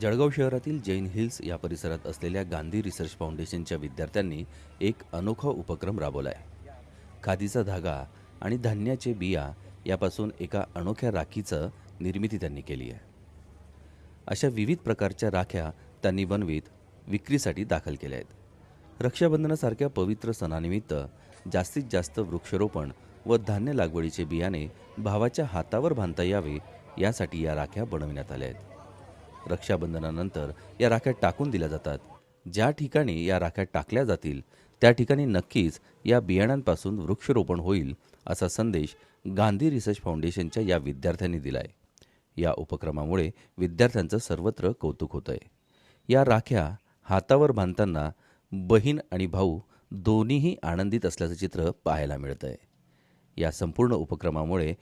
जळगाव शहरातील जैन हिल्स या परिसरात असलेल्या गांधी रिसर्च फाउंडेशनच्या विद्यार्थ्यांनी एक अनोखा उपक्रम राबवला आहे खादीचा धागा आणि धान्याचे बिया यापासून एका अनोख्या राखीचं निर्मिती त्यांनी केली आहे. अशा विविध प्रकारच्या राख्या त्यांनी बनवीत विक्रीसाठी दाखल केल्या आहेत. रक्षाबंधनासारख्या पवित्र सणानिमित्त जास्तीत जास्त वृक्षारोपण व धान्य लागवडीचे बियाणे भावाच्या हातावर बांधता यावे यासाठी या राख्या बनविण्यात आल्या आहेत. रक्षाबंधनानंतर या राख्या टाकून दिल्या जातात. ज्या ठिकाणी या राख्या टाकल्या जातील त्या ठिकाणी नक्कीच या बियाण्यांपासून वृक्षरोपण होईल असा संदेश गांधी रिसर्च फाउंडेशनच्या या विद्यार्थ्यांनी दिलाय. या उपक्रमामुळे विद्यार्थ्यांचं सर्वत्र कौतुक होत आहे या राख्या हातावर बांधताना बहीण आणि भाऊ दोन्हीही आनंदित असल्याचं चित्र पाहायला मिळतं आहे या संपूर्ण उपक्रमामुळे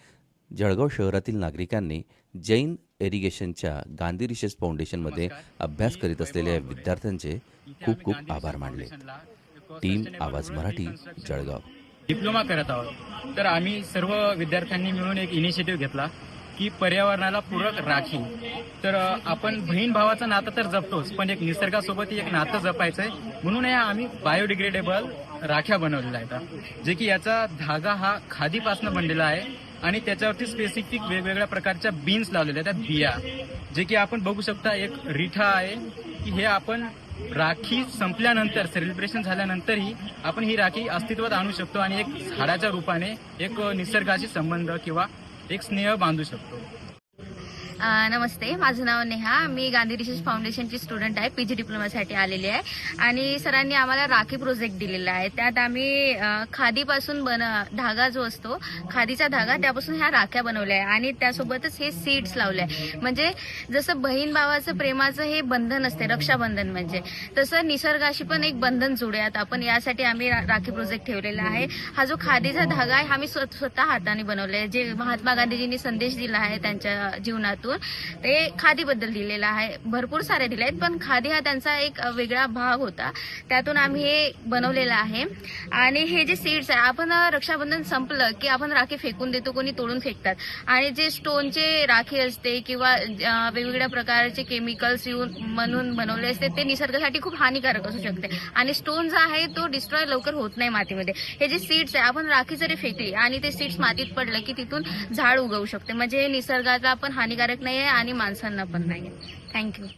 जळगाव शहरातील नागरिकांनी जैन एरिगेशनच्या गांधी रिसर्च फाउंडेशनमध्ये अभ्यास करीत असलेल्या विद्यार्थ्यांचे खूप खूप आभार मानले. टीम आवाज मराठी जळगाव. डिप्लोमा करत आहोत? तर आम्ही सर्व विद्यार्थ्यांनी मिळून एक इनिशिएटिव्ह घेतला की पर्यावरणाला पूरक राखी. तर आपण बहीण भावाचं नातं तर जपतोच पण एक निसर्गासोबतही एक नातं जपायचंय. म्हणून या आम्ही बायोडिग्रेडेबल राख्या बनवलेल्या आहेत. जे की याचा धागा हा खादीपासून बनलेला आहे. आणि त्याच्यावरती स्पेसिफिक वेगवेगळ्या प्रकारच्या बीन्स लावलेल्या आहेत. त्या बिया जे की आपण बघू शकता एक रिठा आहे की हे आपण राखी संपल्यानंतर सेलिब्रेशन झाल्यानंतरही आपण ही राखी अस्तित्वात आणू शकतो आणि एक झाडाच्या रूपाने एक निसर्गाशी संबंध किंवा एक स्नेह बांधू शकतो. नमस्ते. माझं नाव नेहा. मी गांधी रिसर्च फाउंडेशनची स्टुडंट आहे. पीजी डिप्लोमासाठी आलेली आहे. आणि सरांनी आम्हाला राखी प्रोजेक्ट दिलेला आहे. त्यात आम्ही खादीपासून बन धागा जो असतो खादीचा धागा त्यापासून ह्या राख्या बनवल्या आहे. आणि त्यासोबतच हे सीड्स लावले आहे. म्हणजे जसं बहीण भावाचं प्रेमाचं हे बंधन असते रक्षाबंधन म्हणजे तसं निसर्गाशी पण एक बंधन जोडूयात आपण. यासाठी आम्ही रा- राखी प्रोजेक्ट ठेवलेला आहे. हा जो खादीचा धागा आहे हा मी स्व- स्वतः हाताने बनवला आहे. जे महात्मा गांधीजींनी संदेश दिला आहे त्यांच्या जीवनातून. ते खादीबद्दल दिलेलं आहे. भरपूर सारे दिले आहेत पण खादी हा त्यांचा एक वेगळा भाग होता. त्यातून आम्ही हे बनवलेलं आहे. आणि हे जे सीड्स आहे आपण रक्षाबंधन संपलं की आपण राखी फेकून देतो कोणी तोडून फेकतात. आणि जे स्टोनचे राखी असते किंवा वेगवेगळ्या प्रकारचे केमिकल्स येऊन म्हणून बनवले असते ते निसर्गासाठी खूप हानिकारक असू शकते. आणि स्टोन जो आहे तो डिस्ट्रॉय लवकर होत नाही मातीमध्ये. हे जे सीड्स आहे आपण राखी जरी फेकली आणि ते सीड्स मातीत पडलं की तिथून झाड उगवू शकते. म्हणजे हे निसर्गाला पण हानिकारक नाही आहे आणि माणसांना पण नाही आहे थँक्यू